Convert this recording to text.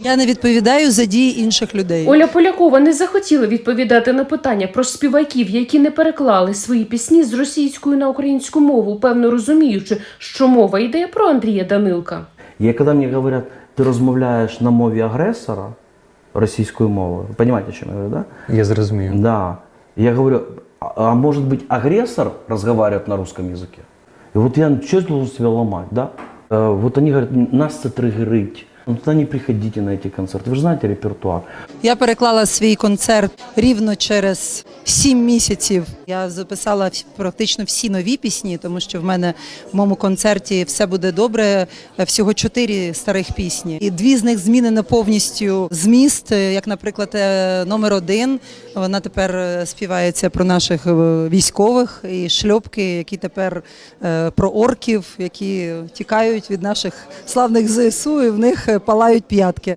Я не відповідаю за дії інших людей. Оля Полякова не захотіла відповідати на питання про співаків, які не переклали свої пісні з російської на українську мову, певно розуміючи, що мова йде про Андрія Данилка. І коли мені говорять, ти розмовляєш на мові агресора російською мовою, ви розумієте, що я говорю, да? Я зрозумів. Да. Я говорю, а, а может быть агрессор разговаривает на русском языке? И вот я что должен себя ломать, да? Э, вот они говорят, нас це тригерить. Ну тогда не приходите на эти концерты. Вы же знаете репертуар. Я переклала свій концерт рівно через сім місяців. Я записала вс- практично всі нові пісні, тому що в мене в моєму концерті все буде добре. е, Всього чотири старих пісні, і дві з них змінено повністю зміст. е, Як, наприклад, е, номер один. Вона тепер е, співається про наших е, військових і шльопки, які тепер е, про орків, які тікають від наших славних ЗСУ, і в них е, палають п'ятки.